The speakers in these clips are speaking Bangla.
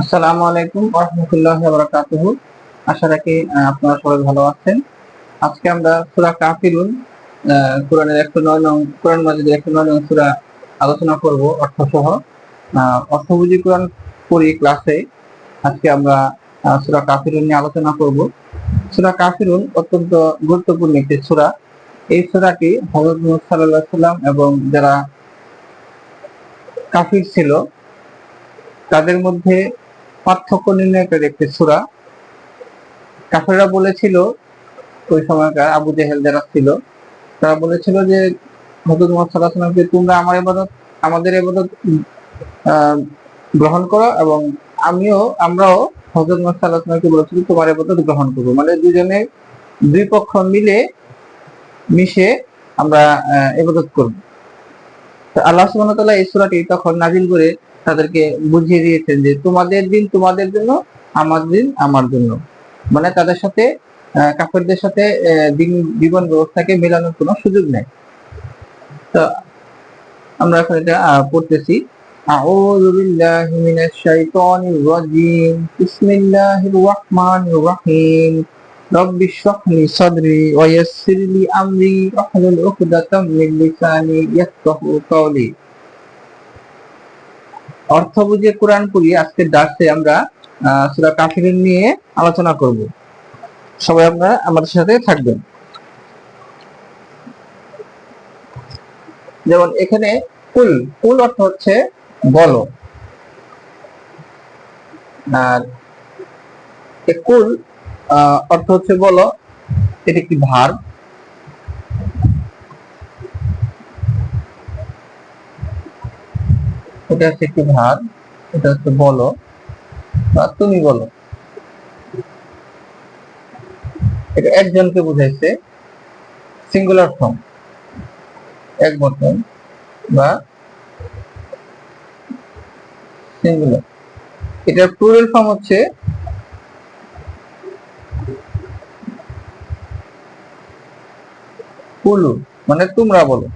আসসালামু আলাইকুম রহমতুল্লাহ বারাকাতুহ আশা রাখি আপনারা সবাই ভালো আছেন। আজকে আমরা সূরা কাফিরুন কোরআনের একশো নয় নং, কোরআন মাজিদের একশো নয় নং সূরা আলোচনা করব অর্থ সহ অর্থবুঝি কোরআন পড়ি ক্লাসে। আজকে আমরা সূরা কাফিরুন নিয়ে আলোচনা করব। সূরা কাফিরুন অত্যন্ত গুরুত্বপূর্ণ একটি সূরা। এই সূরাটি হযরত মুহাম্মদ আলাইহি সাল্লাম এবং যারা কাফির ছিল, তাদের মধ্যে পার্থক্য নির্ণয়কারী একটি সূরা। কাফেররা বলেছিল ওই সময়কার আবু জেহেল যারা ছিল তারা বলেছিল যে হযরত মুহাম্মদ আলাইহি তোমরা আমার ইবাদত আমাদের ইবাদত আহ, গ্রহণ করো এবং আমিও আমরাও হযরত মুহাম্মদ আলাইহি ওয়াসাল্লামকে তোমার এবাদত গ্রহণ করব। মানে দুজনে দুই পক্ষ মিলে মিশে আমরা আহ, ইবাদত করব। আল্লাহ ওয়া এই সূরাটি তখন নাজিল করে তাদেরকে বুঝিয়ে দিয়েছেন যে তোমাদের দিন তোমাদের জন্য আমার দিন আমার জন্য মানে তাদের সাথে আহ, কাফেরদের সাথে আহ, দিন জীবন ব্যবস্থাকে মেলানোর কোনো সুযোগ নেই তো আমরা এখন এটা আহ, পড়তেছি আউযু বিল্লাহি মিনাশ শাইতানির রাজিম বিসমিল্লাহির রহমানির রহিম رب اشرح لي صدري ويسر لي امري واحلل عقدة من لساني يفقهوا قولي অর্থ বুঝে কোরআন পড়ি আজকের দার্সে আমরা সূরা কাফিরুন নিয়ে আলোচনা করব। সবাই আপনারা আমাদের সাথে থাকবেন। যেমন এখানে কুল কুল অর্থ হচ্ছে বলো। আর কুল অর্থ হচ্ছে বলো, এটি একটি ভার এটা হচ্ছে একটি ভার, এটা হচ্ছে বলো। বা তুমি বলো। এটা একজনকে বুঝাইছে সিঙ্গুলার ফর্ম এক বচন বা সিঙ্গুলার এটার প্লুরাল ফর্ম হচ্ছে কুলু মানে তোমরা বলো।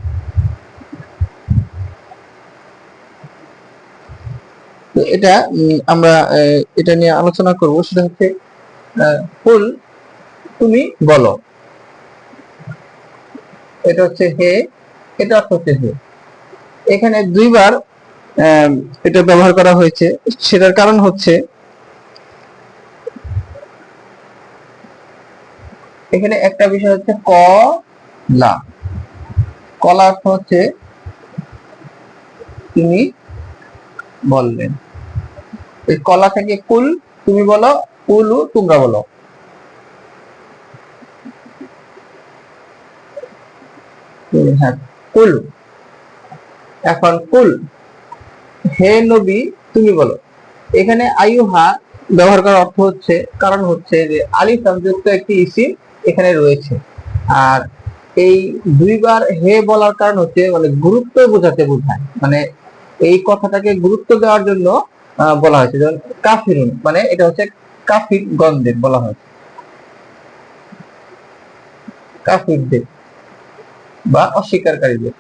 তো এটা আমরা এটা নিয়ে আলোচনা করব। সেটা হচ্ছে কুল তুমি বলো। এটা হচ্ছে হে, এটা অর্থ হচ্ছে হে। এখানে দুইবার এটা ব্যবহার করা হয়েছে। সেটার কারণ হচ্ছে, এখানে একটা বিষয় হচ্ছে ক, লা। কলা অর্থ হচ্ছে, তুমি বললেন এই কলা থেকে কুল, তুমি বলো কুলু তোমরা বলো। হ্যাঁ কুল। এখন কুল। হে নবী, তুমি বলো। এখানে আয়ুহা ব্যবহার করার অর্থ হচ্ছে, কারণ হচ্ছে যে আলিফ সংযুক্ত একটি ইসিম এখানে রয়েছে। আর এই দুইবার হে বলার কারণ হচ্ছে মানে গুরুত্ব বোঝাতে বোঝায়। মানে এই কথাটাকে গুরুত্ব দেওয়ার জন্য বলা হয়েছে। যেমন কাফিরুন মানে এটা হচ্ছে কাফির গন্ধের বলা হয়েছে কাফিরদের বা অস্বীকারীদের।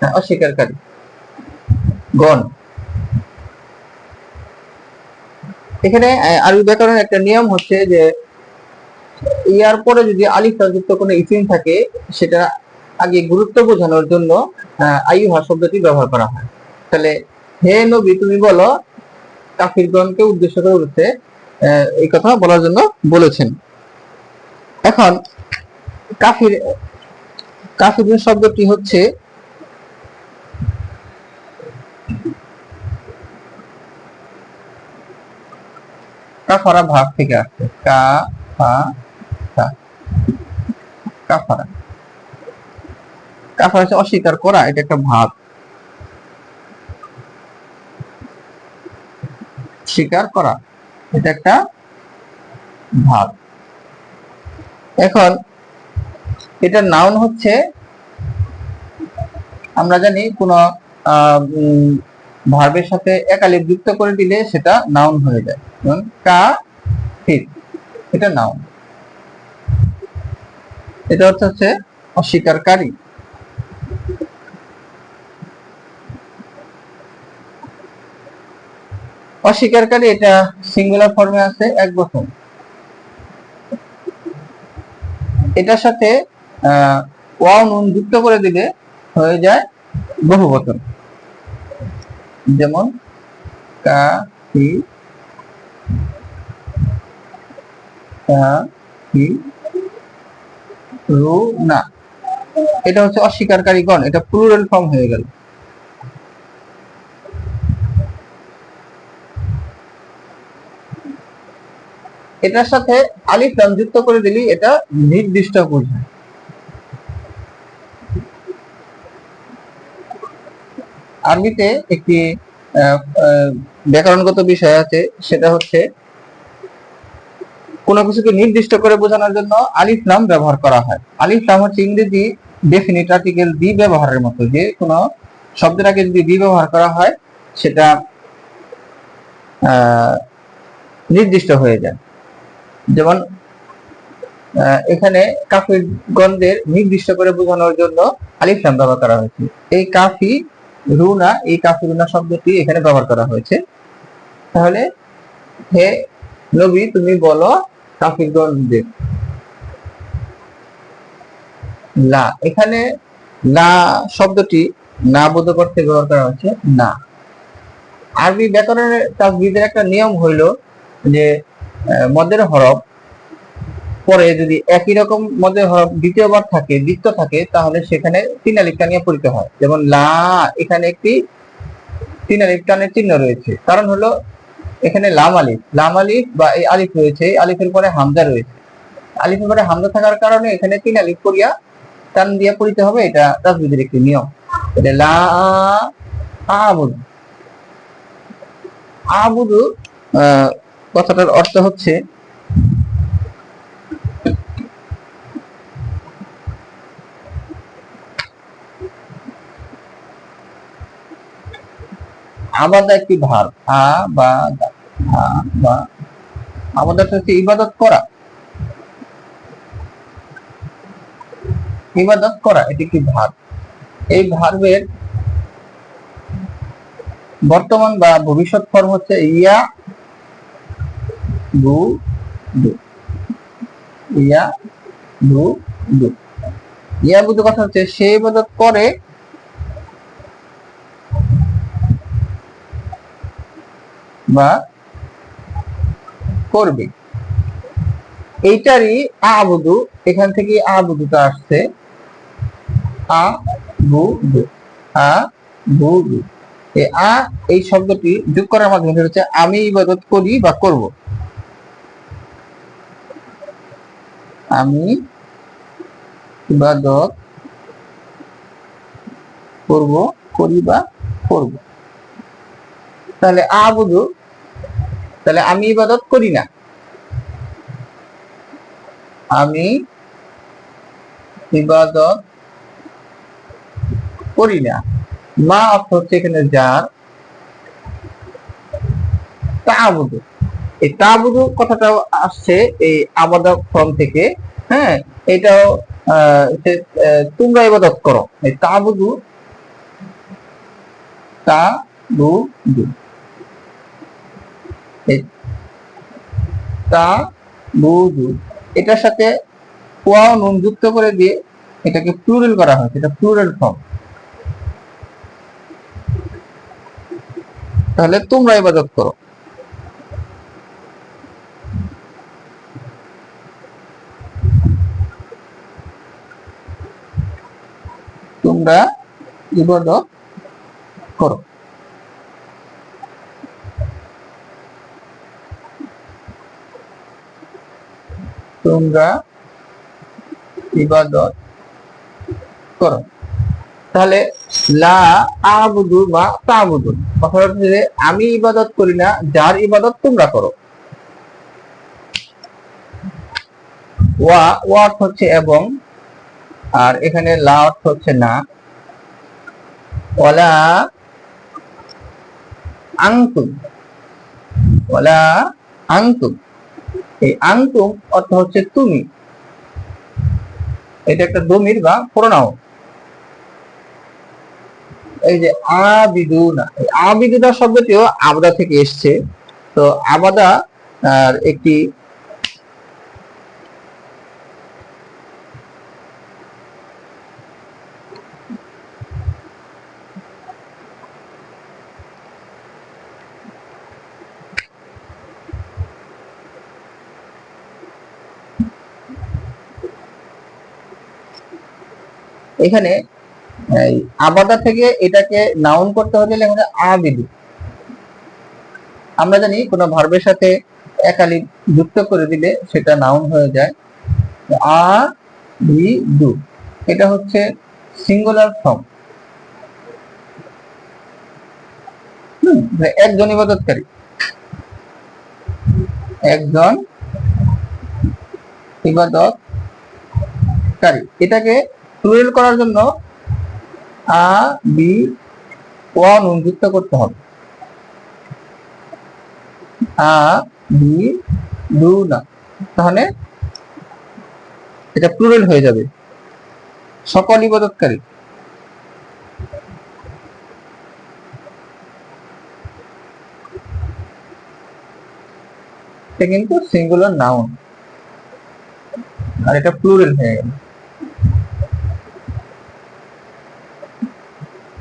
হ্যাঁ, অস্বীকারী গণ। এখানে আরবি ব্যাকরণের একটা নিয়ম হচ্ছে যে ইয়ার পরে যদি আলিফ যুক্ত কোনো ইসিম থাকে সেটা আগে গুরুত্ব বোঝানোর জন্য আহ, আইয়ুহা শব্দটি ব্যবহার করা হয়। তাহলে হে নবী তুমি বলো কাফিরগণকে উদ্দেশ্য করে বলতে এই কথা বলার জন্য বলেছেন। এখন কাফির কাফির শব্দটি হচ্ছে কাফারা ভাব থেকে আসছে। কা কাফারা। কাফারা হচ্ছে অস্বীকার করা, এটা একটা ভাব। স্বীকার করা, এটা একটা ভাব। এখন, এটা নাউন হচ্ছে, আমরা জানি কোন ভার্বের সাথে একালিপ যুক্ত করে দিলে সেটা নাউন হয়ে যায়। কা এটা নাউন এটা অর্থ হচ্ছে অস্বীকারী। অস্বীকারী এটা সিঙ্গুলার ফর্মে আছে, এক বছর। এটার সাথে ওয়া নুন যুক্ত করে দিলে হয়ে যায় বহু বচন। যেমন, কা কি রু এটা হচ্ছে অস্বীকারী গণ এটা প্লুরাল ফর্ম হয়ে গেল। এটার সাথে আলিফ লাম যুক্ত করে দিলি এটা নির্দিষ্ট বোঝায়। আরবিতে একটি ব্যাকরণগত বিষয় আছে, সেটা হচ্ছে কোনো কিছুকে নির্দিষ্ট করে বোঝানোর জন্য আলিফ নাম ব্যবহার করা হয়। আলিফ নাম হচ্ছে ইংরেজি ডেফিনিট আর্টিকেল দি ব্যবহারের মতো, যে কোনো শব্দের আগে যদি দি ব্যবহার করা হয়, সেটা নির্দিষ্ট হয়ে যায়। যেমন এখানে কাফির গন্ধের নির্দিষ্ট করে বোঝানোর জন্য আলিফ নাম ব্যবহার করা হয়েছে। এই কাফি রুনা, এই কাফি রুনা শব্দটি এখানে ব্যবহার করা হয়েছে। তাহলে, হে নবী, তুমি বলো কাফিরগণদের লা এখানে না শব্দটি না বোধ করতে ব্যবহার করা হয়েছে না। আরবি ব্যাকরণের তাজবিদের একটা নিয়ম হইল যে মদের হরফ পরে যদি একই রকম মদের হরফ দ্বিতীয়বার থাকে দ্বিতীয় থাকে, তাহলে সেখানে তিন আলিফ টানিয়ে পড়িতে হয়। যেমন লা, এখানে একটি তিন আলিফ টানের চিহ্ন রয়েছে। কারণ হলো এখানে লাম আলিফ লাম আলিফ বা এই আলিফ রয়েছে, এই আলিফের পরে হামজা রয়েছে। আলিফের পরে হামজা থাকার কারণে এখানে তিন আলিফ করিয়া টান দিয়ে পড়িতে হবে, এটা তাজবিদের একটি নিয়ম। এটা লা আবুদু। আবুদু কথাটার অর্থ হচ্ছে আবাদা একটি ভার আ বা বা। আবাদা হচ্ছে ইবাদত করা। ইবাদত করা, এটি একটি ভার এই ভার্বের বর্তমান বা ভবিষ্যৎ ফর্ম হচ্ছে ইয়া দু দু। ইয়া দু দু। ইয়া বুধ কথা হচ্ছে সে ইবাদত করে বা করবে। এইটারই আবুদু, এখান থেকে আবুদুটা আসছে। আ বু আ বু আ, এই শব্দটি যোগ করার মাধ্যমে হচ্ছে আমি ইবাদত করি বা করব। আমি ইবাদত করব, করি বা করব। তাহলে আবুদু তাহলে আমি ইবাদত করি না। আমি ইবাদত করি না। মা অর্থ হচ্ছে এখানে যার তাবুদু। এই তাবুদু কথাটাও আসছে এই আবাদা ফর্ম থেকে হ্যাঁ? এটাও তোমরা ইবাদত করো। এই তাবুদু তা বু দু এই তা বুদু এটার সাথে ওয়া নুন যুক্ত করে দিয়ে এটাকে প্লুরাল করা হয়েছে এটা প্লুরাল ফর্ম তাহলে তোমরা ইবাদত করো। তোমরা ইবাদত করো। তোমরা ইবাদত করো। তাহলে লা আবুদু বা তাবুদু। হচ্ছে আমি ইবাদত করি না, যার ইবাদত তোমরা করো। ওয়া ওয়া অর্থ হচ্ছে এবং, আর এখানে লা অর্থ হচ্ছে না। ওয়ালা আংতুম ওয়ালা আংতুম এই আংতুম অর্থ হচ্ছে তুমি। এটা একটা দমির বা প্রণাম। এই যে আবিদুনা আবিদুনা শব্দটিও আবদা থেকে এসছে। তো আবাদা আর একটি এখানে আবাদা থেকে এটাকে নাউন করতে হলে হবে আবিদু। আমরা জানি কোনো ভার্বের সাথে একালি যুক্ত করে দিলে সেটা নাউন হয়ে যায়। আ দু এটা হচ্ছে সিঙ্গুলার ফর্ম একজন ইবাদতকারী। একজন ইবাদতকারী। এটাকে প্লুরাল করার জন্য আ, বি, ওয়ান যুক্ত করতে হবে। আ, বি, দু, না। তাহলে এটা প্লুরাল হয়ে যাবে। সকল ইবাদতকারী এটা কিন্তু সিঙ্গুলার নাউন আর এটা প্লুরাল হয়ে গেল।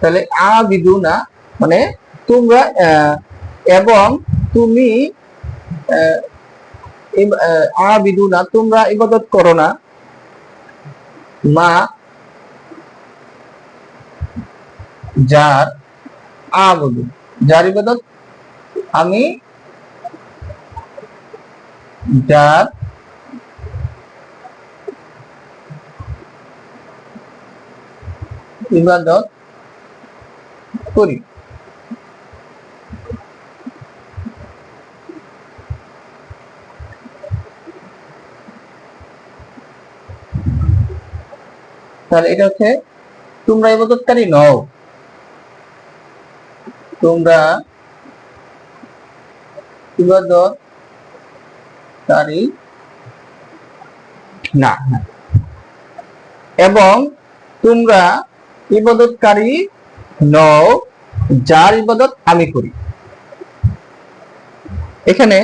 তাহলে আ বিদুনা মানে তোমরা এবং তুমি আহ, আ বিদুনা তোমরা ইবাদত করো না। মা যার আবুদু যার ইবাদত আমি যার ইবাদত করি তাহলে এটা হচ্ছে তোমরা ইবাদতকারী নও তোমরা ইবাদতকারী না। এবং তোমরা ইবাদতকারী নও, যার ইবাদত আমি করি। এখানে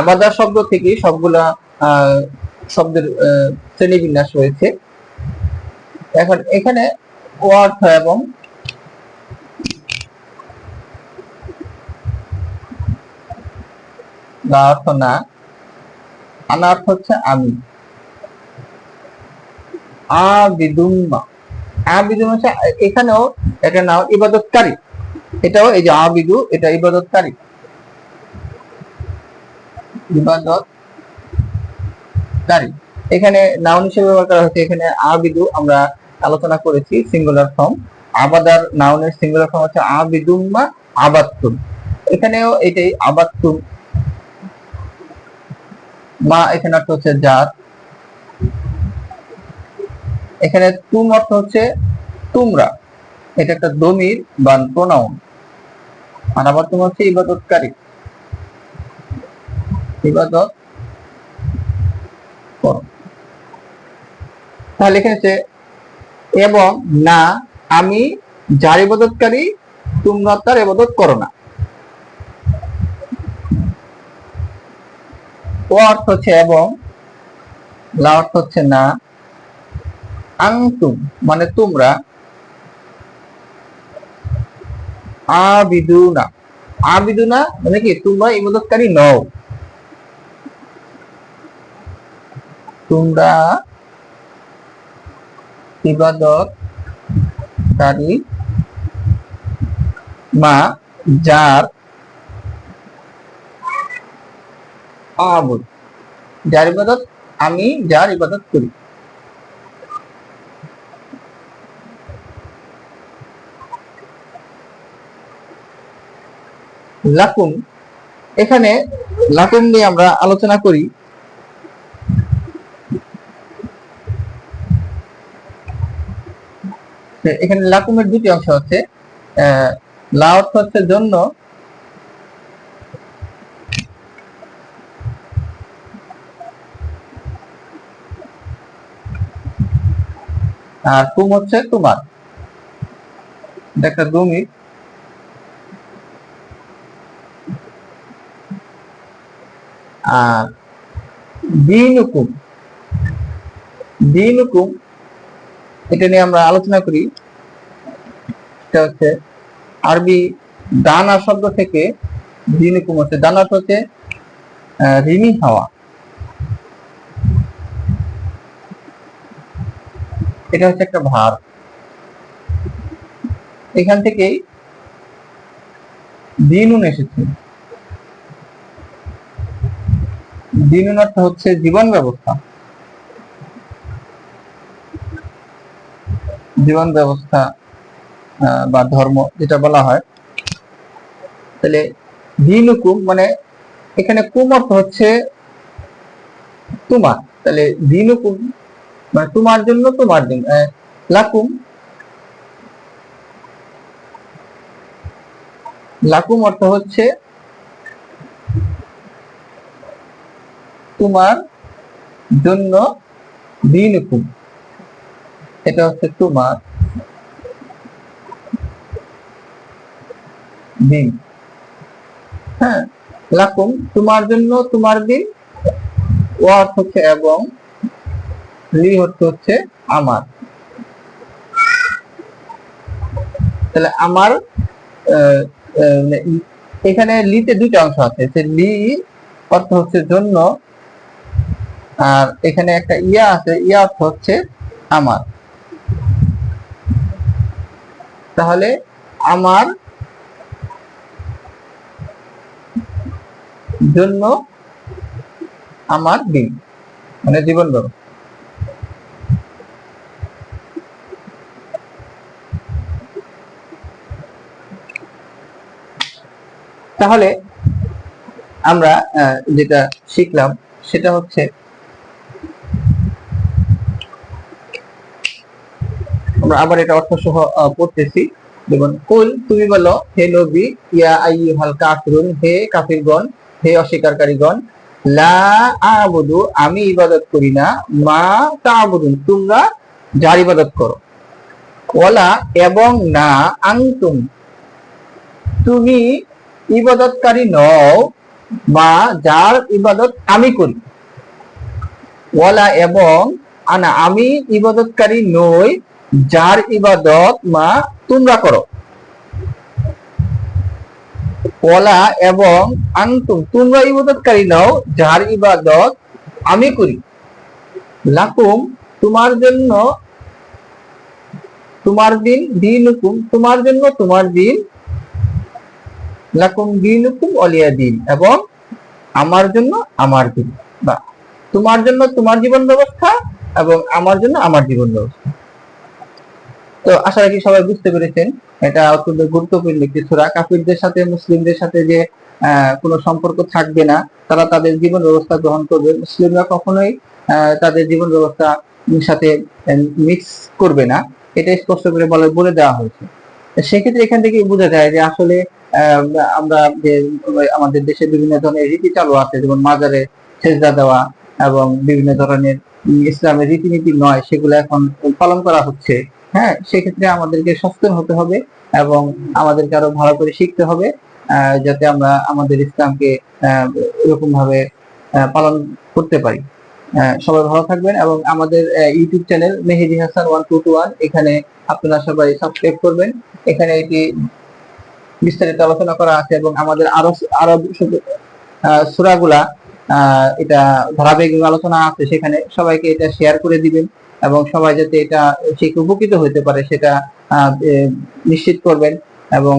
আবাদা শব্দ থেকে সবগুলা শব্দের শ্রেণীবিন্যাস রয়েছে। এখন এখানে অর্থ এবং না অর্থ না আনা অর্থ হচ্ছে আমি। আবিদুম্মা। হচ্ছে এখানেও নাম ইবাদতকারী এটাও এই যে আবিদু, এটা ইবাদতকারী এখানে নাউন হিসেবে ব্যবহার করা হচ্ছে এখানে আবিদু আমরা আলোচনা করেছি সিঙ্গুলার ফর্ম আবাদার নাউনের সিঙ্গুলার ফর্ম হচ্ছে আবিদুম্মা আবাত্তুম এখানেও এটাই আবাত্তুম মা, এখানে হচ্ছে জাত। এখানে তুম অর্থ হচ্ছে তোমরা। এটা একটা দমির বা প্রোনাউন আর আবার তুমি হচ্ছে ইবাদতকারী। ইবাদত তাহলে এখানে হচ্ছে, এবং না, আমি যার ইবাদতকারী, তোমরা তার ইবাদত করো না। ও অর্থ হচ্ছে এবং, লা অর্থ হচ্ছে না। আংতুম মানে তোমরা আবিদুনা। আবিদুনা মানে কি? তোমরা ইবাদতকারী নও। তোমরা ইবাদতকারী মা যার আবুদ, যার ইবাদত আমি, যার ইবাদত করি। লাকুম এখানে লাকুম নিয়ে আমরা আলোচনা করি। এখানে লাকুমের দুটি অংশ আহ, লা অর্থ হচ্ছে জন্য। আর কুম হচ্ছে তোমার। একটা দমির দিনুকুম দিনুকুম, এটা নিয়ে আমরা আলোচনা করি। এটা হচ্ছে আরবি দানা শব্দ থেকে দিনুকুম হচ্ছে। দানা হচ্ছে ঋণী হওয়া। এটা হচ্ছে একটা ভার। এখান থেকেই দিনুন এসেছে। দিনুন অর্থ হচ্ছে জীবন ব্যবস্থা। জীবন ব্যবস্থা বা ধর্ম যেটা বলা হয়। তাহলে দিনুকুম মানে এখানে কুম অর্থ হচ্ছে তোমার। তাহলে দিনুকুম মানে তোমার জন্য তোমার আহ, লাকুম। লাকুম অর্থ হচ্ছে তোমার জন্য দিনুকুম। এটা হচ্ছে তোমার দিন। হ্যাঁ লাকুম, তোমার জন্য তোমার দিন। ও অর্থ হচ্ছে এবং লি অর্থ হচ্ছে আমার। তাহলে আমার মানে এখানে লিতে দুইটা অংশ আছে। লি অর্থ হচ্ছে জন্য আর এখানে একটা ইয়া আছে, ইয়া হচ্ছে আমার। তাহলে আমার জন্য আমার দিন মানে জীবন ব্যবস্থা তাহলে আমরা যেটা শিখলাম, সেটা হচ্ছে আমরা আবার এটা অর্থ সহ পড়তেছি। যেমন, কুল তুমি বলো, হে নবী, ইয়া আইয়ুহাল কাফিরুন, হে কাফিরগণ, হে অস্বীকারীগণ, লা আবুদু, আমি ইবাদত করি না, মা তাবুদুন, তোমরা যার ইবাদত করো। ওয়ালা, এবং না, আনতুম, তুমি ইবাদতকারী নও, বা যার ইবাদত আমি করি। ওয়ালা, এবং, আনা, আমি ইবাদতকারী নই যার ইবাদত মা তোমরা করো। ওয়ালা এবং আনতুম, তোমরা ইবাদতকারী নও, যার ইবাদত আমি করি। লাকুম, তোমার জন্য, তোমার দিন দিনুকুম, তোমার জন্য তোমার দিন। লাকুম দিনুকুম অলিয়া দিন এবং আমার জন্য আমার দিন। বা, তোমার জন্য তোমার জীবন ব্যবস্থা এবং আমার জন্য আমার জীবন ব্যবস্থা। তো আশা রাখি সবাই বুঝতে পেরেছেন। এটা অত্যন্ত গুরুত্বপূর্ণ একটি সূরা। কাফিরদের সাথে, মুসলিমদের সাথে যে কোনো সম্পর্ক থাকবে না, তারা তাদের জীবন ব্যবস্থা গ্রহণ করবে। মুসলিমরা কখনোই তাদের জীবন ব্যবস্থা সাথে মিক্স করবে না। এটা স্পষ্ট করে বলে বলে দেওয়া হয়েছে। সেক্ষেত্রে এখান থেকে বোঝা যায় যে আসলে আমরা যে, আমাদের দেশে বিভিন্ন ধরনের রীতি চালু আছে, যেমন মাজারে সেজদা দেওয়া এবং বিভিন্ন ধরনের ইসলামের রীতিনীতি নয়, সেগুলো এখন পালন করা হচ্ছে। হ্যাঁ সেক্ষেত্রে আমাদেরকে সচেতন হতে হবে এবং আমাদেরকে আরও ভালো করে শিখতে হবে যাতে আমরা আমাদের ইসলামকে এরকম ভাবে পালন করতে পারি। সবাই ভালো থাকবেন এবং আমাদের YouTube channel Mehedi Hasan one two two one এখানে আপনারা সবাই সাবস্ক্রাইব করবেন। এখানে এটি বিস্তারিত আলোচনা করা আছে এবং আমাদের আরও আরও সুরাগুলা এটা ধারাবাহিক আলোচনা আছে, সেখানে সবাইকে এটা শেয়ার করে দিবেন। এবং সবাই যাতে এটা শিখে উপকৃত হতে পারে সেটা নিশ্চিত করবেন এবং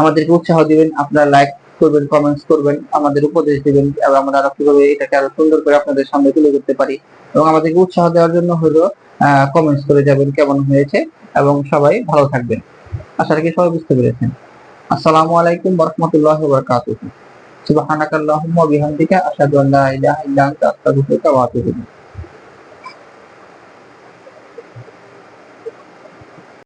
আমাদেরকে উৎসাহ দিবেন, আপনারা লাইক করবেন কমেন্টস করবেন, আমাদের উপদেশ দিবেন, এবং আমরা আরও কীভাবে এটাকে আরও সুন্দর করে আপনাদের সামনে তুলে ধরতে পারি এবং আমাদেরকে উৎসাহ দেওয়ার জন্য হলো কমেন্টস করে যাবেন কেমন হয়েছে এবং সবাই ভালো থাকবেন। আশা রাখি সবাই বুঝতে পেরেছেন। আসসালামু আলাইকুম ওয়া বারাকাতুহু সুবহানাকাল্লাহুম্মা বিহামদিকা, আশহাদু আন লা ইলাহা ইল্লা আনতা, আস্তাগফিরুকা ওয়া আতুবু ইলাইক।